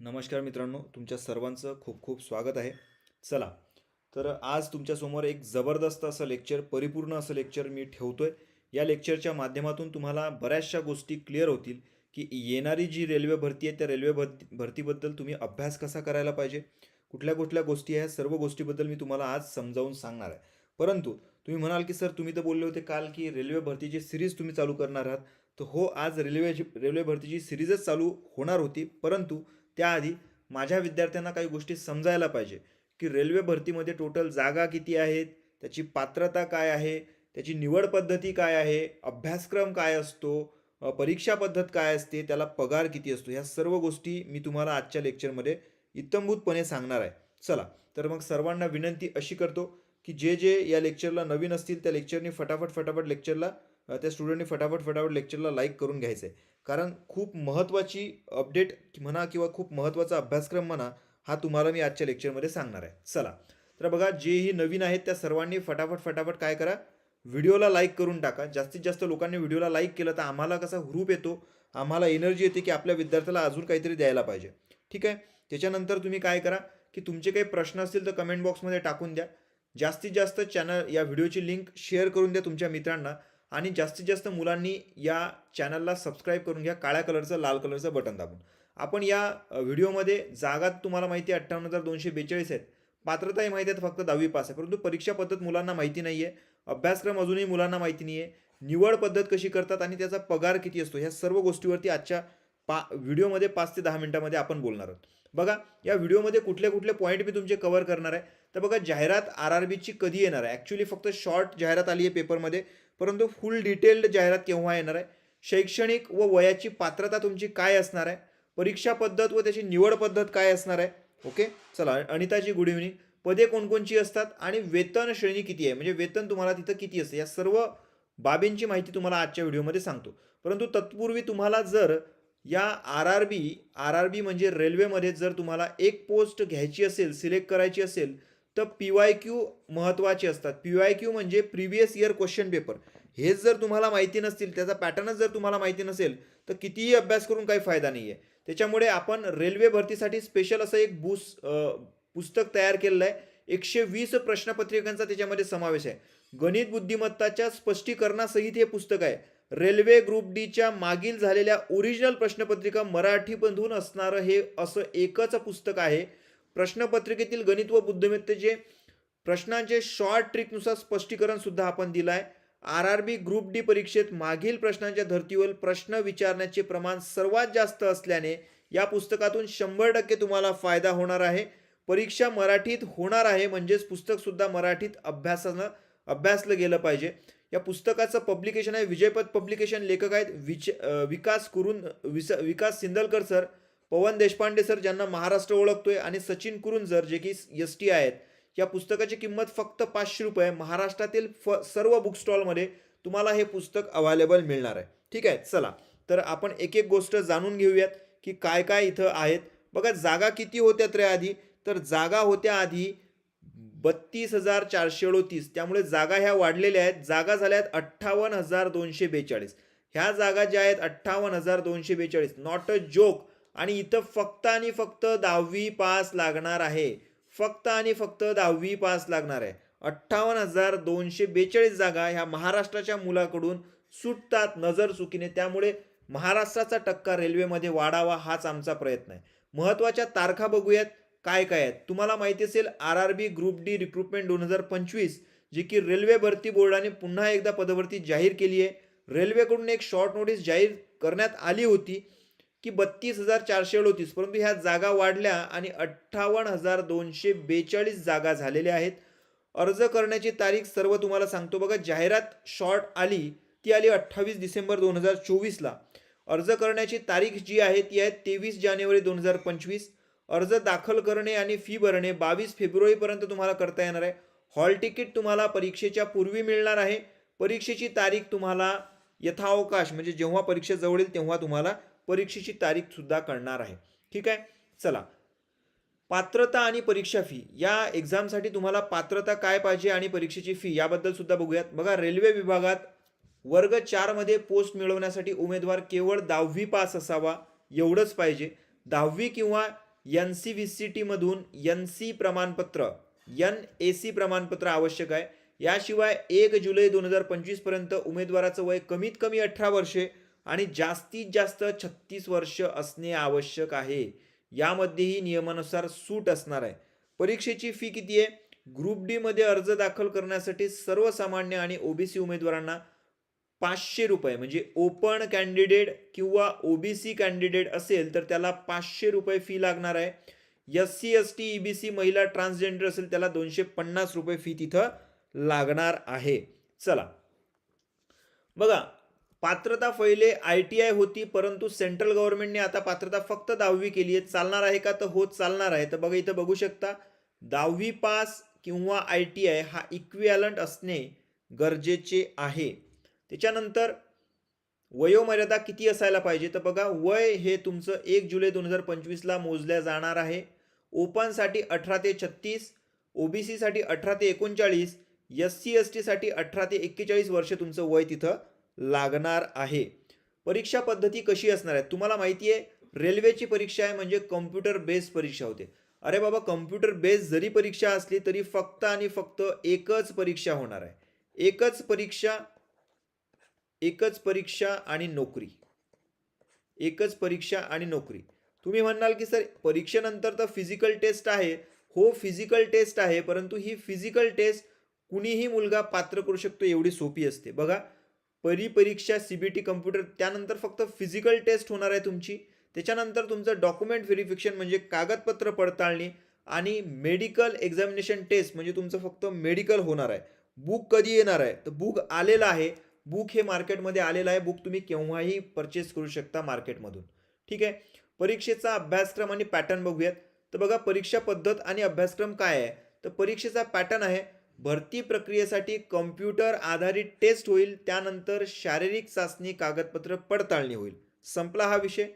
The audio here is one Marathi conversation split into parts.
नमस्कार मित्रांनो तुमच्या सर्वांचं खूप खूप स्वागत आहे. चला तर आज तुमच्यासमोर एक जबरदस्त असं लेक्चर परिपूर्ण असं लेक्चर मी ठेवतो आहे या लेक्चरच्या माध्यमातून तुम्हाला बऱ्याचशा गोष्टी क्लिअर होतील की येणारी जी रेल्वे भरती आहे त्या रेल्वे भरती भरतीबद्दल तुम्ही अभ्यास कसा करायला पाहिजे? कुठल्या कुठल्या गोष्टी आहे सर्व गोष्टीबद्दल मी तुम्हाला आज समजावून सांगणार आहे. परंतु तुम्ही म्हणाल की सर तुम्ही तर बोलले होते काल की रेल्वे भरतीची सिरीज तुम्ही चालू करणार आहात. तर हो आज रेल्वेची रेल्वे भरतीची सिरीजच चालू होणार होती. परंतु त्याआधी माझ्या विद्यार्थ्यांना काही गोष्टी समजायला पाहिजे. की रेल्वे भरतीमध्ये टोटल जागा किती आहेत? त्याची पात्रता काय आहे? त्याची निवड पद्धती काय आहे? अभ्यासक्रम काय असतो? परीक्षा पद्धत काय असते? त्याला पगार किती असतो? ह्या सर्व गोष्टी मी तुम्हाला आजच्या लेक्चरमध्ये इतंभूतपणे सांगणार आहे. चला तर मग सर्वांना विनंती अशी करतो की जे जे या लेक्चरला नवीन असतील त्या लेक्चरनी फटाफट फटाफट लेक्चरला त्या स्टुडंटनी फटाफट फटाफट लेक्चरला लाईक करून घ्यायचं आहे कारण खूप महत्त्वाची अपडेट म्हणा किंवा खूप महत्त्वाचा अभ्यासक्रम म्हणा हा तुम्हाला मी आजच्या लेक्चरमध्ये सांगणार आहे. चला. तर बघा जेही नवीन आहेत त्या सर्वांनी फटाफट फटाफट काय करा? व्हिडिओला लाईक करून टाका. जास्तीत जास्त लोकांनी व्हिडिओला लाईक केलं तर आम्हाला कसा हुरूप येतो? आम्हाला एनर्जी येते की आपल्या विद्यार्थ्याला अजून काहीतरी द्यायला पाहिजे. ठीक आहे? त्याच्यानंतर तुम्ही काय करा की तुमचे काही प्रश्न असतील तर कमेंट बॉक्समध्ये टाकून द्या. जास्तीत जास्त चॅनल या व्हिडिओची लिंक शेअर करून द्या तुमच्या मित्रांना. आणि जास्तीत जास्त मुलांनी या चॅनलला सबस्क्राईब करून घ्या. काळ्या कलरचं लाल कलरचं बटन दाबून. आपण या व्हिडिओमध्ये जागात तुम्हाला माहिती आहे अठ्ठावन्न हजार दोनशे बेचाळीस आहेत. पात्रताही माहिती आहेत फक्त दहावी पास आहे. परंतु परीक्षा पद्धत मुलांना माहिती नाही आहे अभ्यासक्रम अजूनही मुलांना माहिती नाही आहे निवड पद्धत कशी करतात आणि त्याचा पगार किती असतो ह्या सर्व गोष्टीवरती आजच्या पा व्हिडिओमध्ये पाच ते दहा मिनिटामध्ये आपण बोलणार आहोत. बघा या व्हिडिओमध्ये कुठले कुठले पॉईंट मी तुमचे कव्हर करणार आहे. तर बघा जाहिरात आर आर बीची कधी येणार आहे? ॲक्च्युली फक्त शॉर्ट जाहिरात आली आहे पेपरमध्ये परंतु फुल डिटेल्ड जाहिरात केव्हा येणार आहे? शैक्षणिक व वयाची पात्रता तुमची काय असणार आहे? परीक्षा पद्धत व त्याची निवड पद्धत काय असणार आहे? ओके चला अनिताजी गुड इव्हनिंग पदे कोणकोणची असतात आणि वेतन श्रेणी किती आहे? म्हणजे वेतन तुम्हाला तिथं किती असते? या सर्व बाबींची माहिती तुम्हाला आजच्या व्हिडिओमध्ये सांगतो. परंतु तत्पूर्वी तुम्हाला जर या R R B R R B म्हणजे रेल्वेमध्ये जर तुम्हाला एक पोस्ट घ्यायची असेल सिलेक्ट करायची असेल तर पी वाय क्यू महत्त्वाचे असतात. पी वाय क्यू म्हणजे प्रिव्हियस इयर क्वेश्चन पेपर. हेच जर तुम्हाला माहिती नसतील त्याचा पॅटर्नच जर तुम्हाला माहिती नसेल तर कितीही अभ्यास करून काही फायदा नाही आहे त्याच्यामुळे आपण रेल्वे भरतीसाठी स्पेशल असं एक बुस पुस्तक तयार केलेलं आहे. एकशे वीस प्रश्नपत्रिकांचा त्याच्यामध्ये समावेश आहे. गणित बुद्धिमत्ताच्या स्पष्टीकरणासहित हे पुस्तक आहे. रेल्वे ग्रुप डीच्या मागील झालेल्या ओरिजिनल प्रश्नपत्रिका मराठीमधून असणारं हे असं एकच पुस्तक आहे. प्रश्नपत्रिकेतील गणित व बुद्धिमत्तेचे प्रश्नांचे शॉर्ट ट्रिकनुसार स्पष्टीकरण सुद्धा आपण दिलं आहे R R B group D परीक्षेत मागील प्रश्नांच्या धर्तीवर प्रश्न विचारण्याचे प्रमाण सर्वात जास्त असल्याने या पुस्तकातून शंभर टक्के तुम्हाला फायदा होणार आहे. परीक्षा मराठीत होणार आहे म्हणजेच पुस्तकसुद्धा मराठीत अभ्यासानं अभ्यासलं गेलं पाहिजे. या पुस्तकाचं पब्लिकेशन आहे विजयपद पब्लिकेशन लेखक आहेत विच विकास कुरुन विस विकास सिंदलकर सर पवन देशपांडे सर ज्यांना महाराष्ट्र ओळखतोय आणि सचिन कुरुंजर जे की एस टी आहेत. या पुस्तकाची किंमत फक्त पाचशे रुपये महाराष्ट्रातील फ सर्व बुक स्टॉलमध्ये तुम्हाला हे पुस्तक अवेलेबल मिळणार आहे. ठीक आहे? चला. तर आपण एक एक गोष्ट जाणून घेऊयात की काय काय इथं आहेत. बघा जागा किती होत्यात रे आधी तर जागा होत्या आधी बत्तीस हजार चारशे अडोतीस. त्यामुळे जागा ह्या वाढलेल्या आहेत. जागा झाल्या आहेत अठ्ठावन्न हजार दोनशे बेचाळीस. ह्या जागा ज्या आहेत अठ्ठावन्न हजार दोनशे बेचाळीस. नॉट अ जोक आणि इथं फक्त आणि फक्त दहावी पास लागणार आहे. फक्त आणि फक्त दहावी पास लागणार आहे. अठ्ठावन्न हजार दोनशे बेचाळीस जागा ह्या महाराष्ट्राच्या मुलाकडून सुटतात नजर चुकीने. त्यामुळे महाराष्ट्राचा टक्का रेल्वेमध्ये वाढावा हाच आमचा प्रयत्न आहे. महत्त्वाच्या तारखा बघूयात. काय काय आहेत? तुम्हाला माहिती असेल R R B group D recruitment दोन हजार पंचवीस जी की रेल्वे भरती बोर्डाने पुन्हा एकदा पदभरती जाहीर केली आहे. रेल्वेकडून एक शॉर्ट नोटीस जाहीर करण्यात आली होती. की बत्तीस हजार चारशे अडोतीस परंतु ह्या जागा वाढल्या आणि अठ्ठावन्न हजार दोनशे बेचाळीस जागा झालेल्या आहेत. अर्ज करण्याची तारीख सर्व तुम्हाला सांगतो बघा. जाहिरात शॉर्ट आली ती आली अठ्ठावीस डिसेंबर दोन हजार चोवीसला. अर्ज करण्याची तारीख जी आहे ती आहे तेवीस जानेवारी दोन हजार पंचवीस. अर्ज दाखल करणे आणि फी भरणे बावीस फेब्रुवारीपर्यंत तुम्हाला करता येणार आहे. हॉल तिकीट तुम्हाला परीक्षेच्या पूर्वी मिळणार आहे. परीक्षेची तारीख तुम्हाला यथावकाश म्हणजे जेव्हा परीक्षा जवळ येईल तेव्हा तुम्हाला परीक्षेची तारीख सुद्धा कळणार आहे. ठीक आहे? चला. पात्रता आणि परीक्षा फी या एक्झामसाठी तुम्हाला पात्रता काय पाहिजे आणि परीक्षेची फी याबद्दल सुद्धा बघूयात. बघा रेल्वे विभागात वर्ग चारमध्ये पोस्ट मिळवण्यासाठी उमेदवार केवळ दहावी पास असावा एवढंच पाहिजे. दहावी किंवा एन सी व्ही सी टीमधून एन सी प्रमाणपत्र एन ए सी प्रमाणपत्र आवश्यक आहे. याशिवाय एक जुलै दोन हजार पंचवीसपर्यंत उमेदवाराचं वय कमीत कमी अठरा वर्षे आणि जास्तीत जास्त छत्तीस वर्ष असणे आवश्यक आहे. यामध्येही नियमानुसार सूट असणार आहे. परीक्षेची फी किती आहे? ग्रुप डी मध्ये अर्ज दाखल करण्यासाठी सर्वसामान्य आणि ओबीसी उमेदवारांना पाचशे रुपये म्हणजे ओपन कॅन्डिडेट किंवा ओबीसी कॅन्डिडेट असेल तर त्याला पाचशे रुपये फी लागणार आहे. S C S T C महिला ट्रान्सजेंडर असेल त्याला दोनशे पन्नास रुपये फी तिथं लागणार आहे. चला. बघा पात्रता पहिले आय टी आय होती परंतु सेंट्रल गव्हर्नमेंटने आता पात्रता फक्त दहावी केली आहे. चालणार आहे का? तर हो चालणार आहे. तर बघा इथं बघू शकता दहावी पास किंवा आय टी आय हा इक्विॲलंट असणे गरजेचे आहे. त्याच्यानंतर वयोमर्यादा किती असायला पाहिजे? तर बघा वय हे तुमचं एक जुलै दोन हजार पंचवीसला मोजल्या जाणार आहे. ओपनसाठी अठरा ते छत्तीस ओबीसीसाठी अठरा ते एकोणचाळीस एस सी एस टीसाठी अठरा ते एक्केचाळीस वर्ष तुमचं वय तिथं लागणार आहे. परीक्षा पद्धती कशी असणार आहे तुम्हाला माहिती आहे रेल्वेची परीक्षा आहे म्हणजे कम्प्युटर बेस्ड परीक्षा होते. अरे बाबा कम्प्युटर बेस्ड जरी परीक्षा असली तरी फक्त आणि फक्त एकच परीक्षा होणार आहे. एकच परीक्षा एकच परीक्षा आणि नोकरी. एकच परीक्षा आणि नोकरी. तुम्ही म्हणाल की सर परीक्षेनंतर तर फिजिकल टेस्ट आहे. हो फिजिकल टेस्ट आहे परंतु ही फिजिकल टेस्ट कुणीही मुलगा पात्र करू शकतो एवढी सोपी असते. बघा परिपरीक्षा सी बी टी कम्प्युटर त्यानंतर फक्त फिजिकल टेस्ट होणार आहे तुमची. त्याच्यानंतर तुमचं डॉक्युमेंट व्हेरिफिकेशन म्हणजे कागदपत्र पडताळणी आणि मेडिकल एक्झामिनेशन टेस्ट म्हणजे तुमचं फक्त मेडिकल होणार आहे. बुक कधी येणार आहे? तर बुक आलेलं आहे. बुक हे मार्केटमध्ये आलेलं आहे. बुक तुम्ही केव्हाही परचेस करू शकता मार्केटमधून ठीक आहे? परीक्षेचा अभ्यासक्रम आणि पॅटर्न बघूयात. तर बघा परीक्षा पद्धत आणि अभ्यासक्रम काय आहे? तर परीक्षेचा पॅटर्न आहे. भरती प्रक्रियेसाठी कम्प्युटर आधारित टेस्ट होईल त्यानंतर शारीरिक चाचणी कागदपत्र पडताळणी होईल. संपला हा विषय.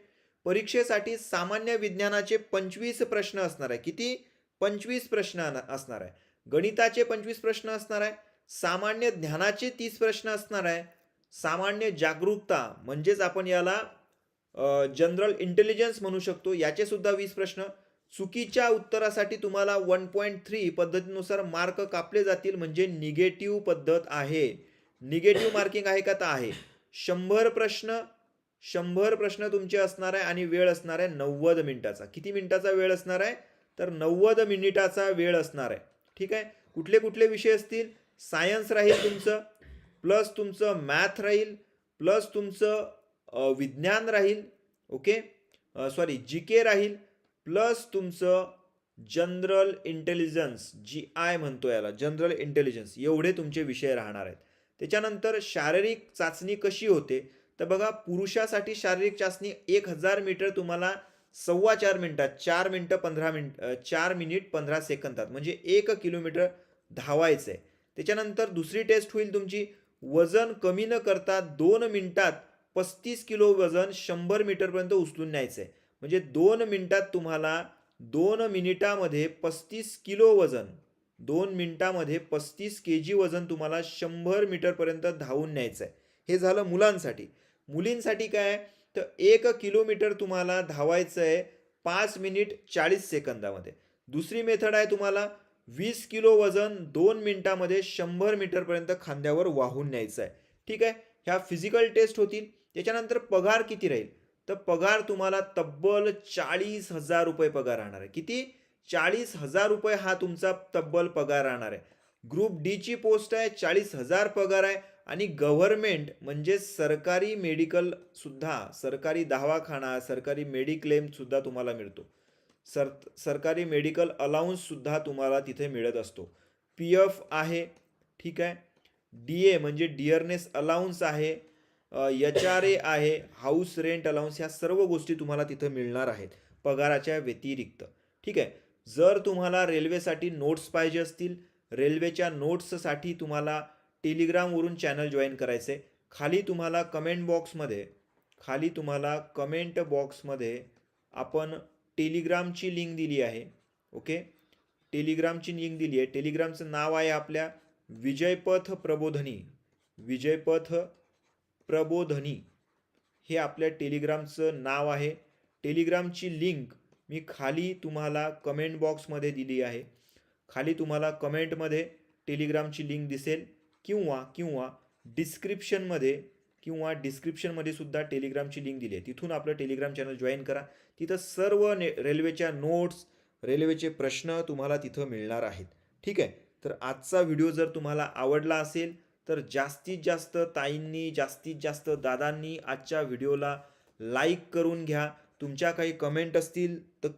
परीक्षेसाठी सामान्य विज्ञानाचे पंचवीस प्रश्न असणार आहे. किती? पंचवीस प्रश्न असणार आहे. गणिताचे पंचवीस प्रश्न असणार आहे. सामान्य ज्ञानाचे तीस प्रश्न असणार आहे. सामान्य जागरूकता म्हणजेच आपण याला जनरल इंटेलिजन्स म्हणू शकतो याचे सुद्धा वीस प्रश्न. चुकीच्या उत्तरासाठी तुम्हाला वन पॉईंट थ्री पद्धतीनुसार मार्क कापले जातील म्हणजे निगेटिव्ह पद्धत आहे. निगेटिव्ह मार्किंग आहे का? तर आहे. शंभर प्रश्न शंभर प्रश्न तुमचे असणार आहे आणि वेळ असणार आहे नव्वद मिनिटाचा. किती मिनिटाचा वेळ असणार आहे? तर नव्वद मिनिटाचा वेळ असणार आहे. ठीक आहे? कुठले कुठले विषय असतील? सायन्स राहील तुमचं प्लस तुमचं मॅथ राहील प्लस तुमचं विज्ञान राहील ओके? सॉरी जी के राहील प्लस तुमचं जनरल इंटेलिजन्स जी आय म्हणतो याला जनरल इंटेलिजन्स एवढे तुमचे विषय राहणार आहेत. त्याच्यानंतर शारीरिक चाचणी कशी होते? तर बघा पुरुषासाठी शारीरिक चाचणी एक हजार मीटर तुम्हाला सव्वा चार मिनटात चार मिनटं पंधरा मिनट चार मिनिट पंधरा सेकंदात म्हणजे एक किलोमीटर धावायचं आहे त्याच्यानंतर दुसरी टेस्ट होईल तुमची वजन कमी न करता दोन मिनटात पस्तीस किलो वजन शंभर मीटरपर्यंत उचलून न्यायचं आहे म्हणजे दोन मिनिटात तुम्हाला दोन मिनिटामध्ये पस्तीस किलो वजन दोन मिनिटामध्ये पस्तीस के जी वजन तुम्हाला शंभर मीटरपर्यंत धावून न्यायचं आहे हे झालं मुलांसाठी. मुलींसाठी काय तर एक किलोमीटर तुम्हाला धावायचं आहे पाच मिनिट चाळीस सेकंदामध्ये. दुसरी मेथड आहे तुम्हाला वीस किलो वजन दोन मिनिटामध्ये शंभर मीटरपर्यंत खांद्यावर वाहून न्यायचं आहे ठीक आहे? ह्या फिजिकल टेस्ट होतील. त्याच्यानंतर पगार किती राहील? तर पगार तुम्हाला तब्बल चाळीस हजार रुपये पगार राहणार आहे. किती? चाळीस हजार रुपये हा तुमचा तब्बल पगार राहणार आहे. ग्रुप डीची पोस्ट आहे चाळीस हजार पगार आहे आणि गव्हर्मेंट म्हणजे सरकारी मेडिकलसुद्धा सरकारी दवाखाना सरकारी मेडिक्लेमसुद्धा तुम्हाला मिळतो. सर सरकारी मेडिकल अलाउन्ससुद्धा तुम्हाला तिथे मिळत असतो. पी एफ आहे ठीक आहे. डी ए म्हणजे डिअरनेस अलाउन्स आहे. एच आर ए आहे हाऊस रेंट अलाउन्स ह्या सर्व गोष्टी तुम्हाला तिथं मिळणार आहेत पगाराच्या व्यतिरिक्त. ठीक आहे? जर तुम्हाला रेल्वेसाठी नोट्स पाहिजे असतील रेल्वेच्या नोट्ससाठी तुम्हाला टेलिग्रामवरून चॅनल जॉईन करायचे खाली तुम्हाला कमेंट बॉक्समध्ये खाली तुम्हाला कमेंट बॉक्समध्ये आपण टेलिग्रामची लिंक दिली आहे. ओके टेलिग्रामची लिंक दिली आहे. टेलिग्रामचं नाव आहे आपल्या विजयपथ प्रबोधनी. विजयपथ प्रबोधनी हे आपल्या टेलिग्रामचं नाव आहे. टेलिग्रामची लिंक मी खाली तुम्हाला कमेंट बॉक्समध्ये दिली आहे. खाली तुम्हाला कमेंटमध्ये टेलिग्रामची लिंक दिसेल किंवा किंवा डिस्क्रिप्शनमध्ये किंवा डिस्क्रिप्शनमध्ये सुद्धा टेलिग्रामची लिंक दिली आहे. तिथून आपलं टेलिग्राम चॅनल जॉईन करा. तिथं सर्व ने रेल्वेच्या नोट्स रेल्वेचे प्रश्न तुम्हाला तिथं मिळणार आहेत. ठीक आहे? तर आजचा व्हिडिओ जर तुम्हाला आवडला असेल तर जास्तीत जास्त ताईंनी जास्तीत जास्त दादांनी आजच्या व्हिडिओला लाईक करून घ्या. तुमच्या काही कमेंट असतील तर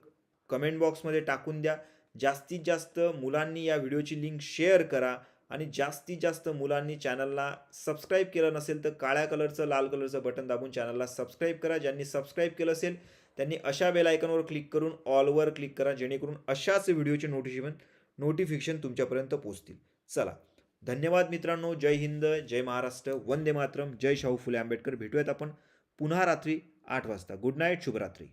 कमेंट बॉक्समध्ये टाकून द्या. जास्तीत जास्त मुलांनी या व्हिडिओची लिंक शेअर करा आणि जास्तीत जास्त मुलांनी चॅनलला सबस्क्राईब केलं नसेल तर काळ्या कलरचं लाल कलरचं बटन दाबून चॅनलला सबस्क्राईब करा. ज्यांनी सबस्क्राईब केलं असेल त्यांनी अशा बेलायकनवर क्लिक करून ऑलवर क्लिक करा जेणेकरून अशाच व्हिडिओचे नोटिफिकेशन नोटिफिकेशन तुमच्यापर्यंत पोहोचतील. चला. धन्यवाद मित्रांनो जय हिंद जय महाराष्ट्र वंदे मातरम जय शाहू फुले आंबेडकर. भेटूयात आपण पुन्हा रात्री आठ वाजता. गुड नाईट शुभरात्री.